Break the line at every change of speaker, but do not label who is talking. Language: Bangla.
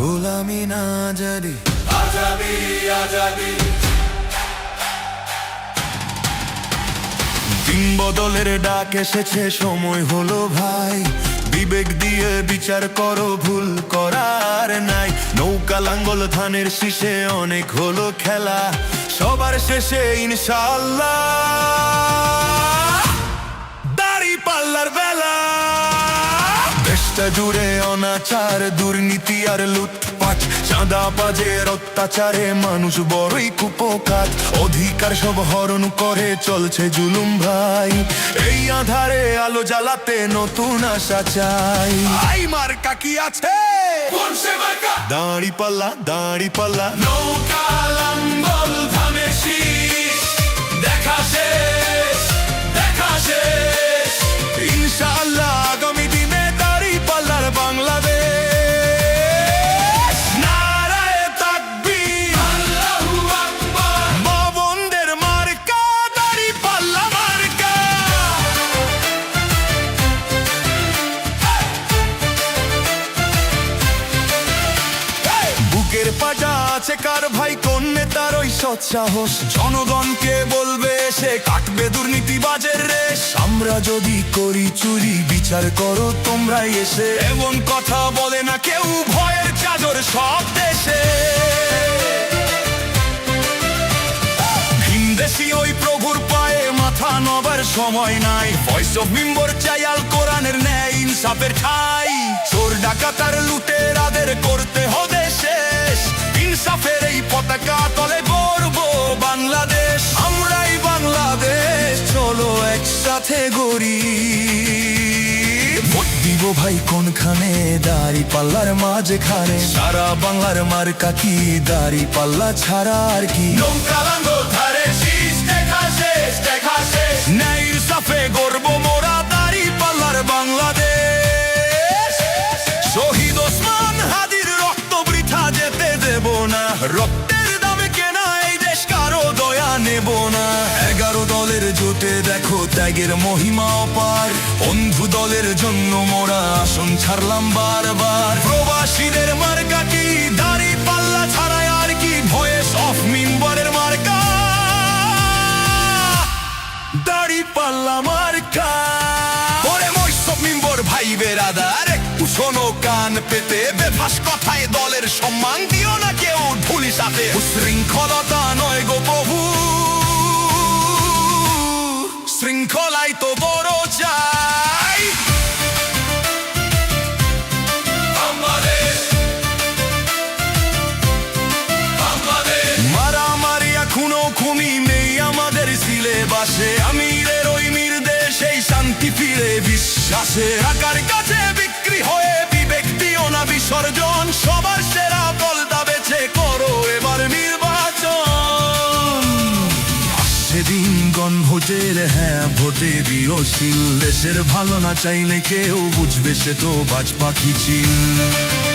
গোলামি না জারি
আজাদি আজাদি।
দিন বদলের ডাক এসেছে সময় হলো ভাই। বিবেক দিয়ে বিচার করো ভুল করার নাই। নৌকা লাঙ্গল ধানের শীষে অনেক হলো খেলা। সবার শেষে ইনশাল্লাহ দেশটা জুড়ে অনাচার দুর্নীতি আর লুটপাট। চাঁদা বাজের অত্যাচারে মানুষ বড়ই কুপকাত। অধিকার সব হরণ করে চলছে জুলুম ভাই। এই আধারে আলো জ্বালাতে নতুন আশা চাই। আই মার কাকি আছে? দাড়ি পাল্লা দাড়ি পাল্লা
নৌকা লাঙ্গল
আছে কার ভাই? কোন নেতার ওই সৎ সাহস? জনগণকে বলবে সে, কাটবে দুর্নীতিবাজের রেশ। আমরা যদি করি চুরি, বিচার করো, তোমরাই এসে। এমন কথা বলে না কেউ, ভয়ের চাদর সব দেশে। ভিনদেশি ওই প্রভুর পায়ে মাথা নবার সময় নাই। ভয়েস অফ মিম্বর চাই আল কোরআনের ন্যায়, ইনসাফের ঠাই। চোর ডাকাতার লুটেরাদের করতে একসাথে গড়ি। ভোট দিব ভাই কোনখানে? দাড়ি পাল্লার মাঝখানে। সারা বাংলার মার্কা কি? দাড়ি পাল্লা ছাড়া আর কি? সাফে গর্ব মোরা পাল্লার শহীদ হাদির রক্ত যেতে না। রক্তের ত্যাগের মহিমা অপার। বন্ধু দলের জন্য মোরা আসন ছাড়লাম বারবার। প্রবাসীদের মার্কা কি? দাড়ি পাল্লা ছাড়াই আর কি? ভয়েস অফ মিম্বরের মার্কা। দাড়ি পাল্লা মার্কা। ওরে মৈসব মিম্বর ভাই বেরাদার একটু শোনো, কান পেতে। বেফাস কথায় দলের সম্মান দিও না কেউ ঢুলি সাথে। শৃঙ্খলতা নয় গো প্রভু। তো বড় চাই মারামারি এখনও খুনি নেই আমাদের সিলেবাসে আমিরের ওই নির্দেশ এই শান্তি ফিরে বিশ্বাসে ভোটে দিও দেশের ভালো না চাইলে কেউ বুঝবে সে তো বাজ পাখি চিল।